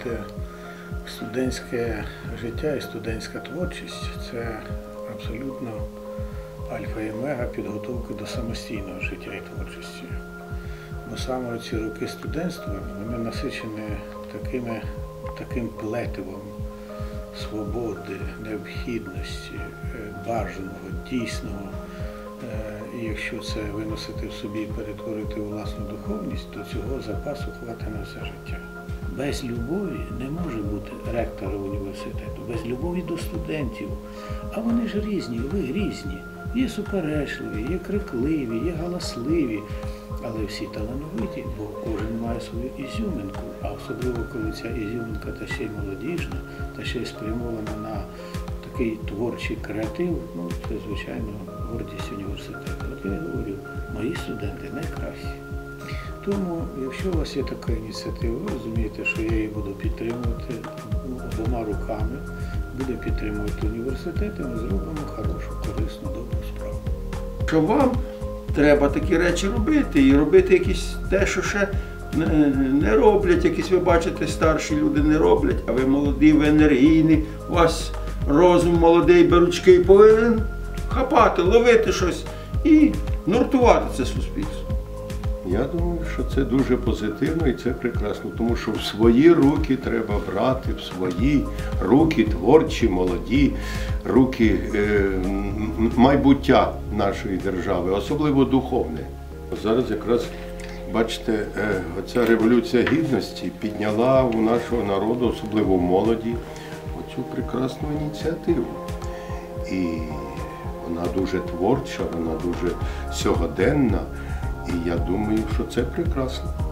сказати, студентське життя і студентська творчість це абсолютно альфа і омега підготовки до самостійного життя і творчості. Бо саме ці роки студентства вони насичені такими, таким плетивом свободи, необхідності, е, бажаного, дійсного. Е, І якщо це виносити в собі і перетворити у власну духовність, то цього запасу хватить на все життя. Без любові не може бути ректора університету, без любові до студентів. А вони ж різні, ви різні. Є суперечливі, є крикливі, є галасливі, але всі талановиті, бо кожен має свою ізюминку, а особливо коли ця ізюминка та ще й молодіжна, та ще й спрямована на такий творчий креатив, ну це звичайно гордість університету. От я говорю, мої студенти найкращі. Тому, якщо у вас є така ініціатива, ви розумієте, що я її буду підтримувати ну, обома руками, буду підтримувати університет, і ми зробимо хорошу, корисну, добру справу. що вам треба такі речі робити і робити якісь те, що ще не, не роблять, якісь ви бачите, старші люди не роблять, а ви молоді, ви енергійні, у вас розум молодий, беручки повинен хапати, ловити щось і нуртувати це суспільство. Я думаю, що це дуже позитивно і це прекрасно, тому що в свої руки треба брати, в свої руки творчі, молоді, руки е, майбуття нашої держави, особливо духовне. Зараз якраз бачите, е, оця революція гідності підняла у нашого народу, особливо в молоді, оцю прекрасну ініціативу. І вона дуже творча, вона дуже сьогоденна. І я думаю, що це прекрасно.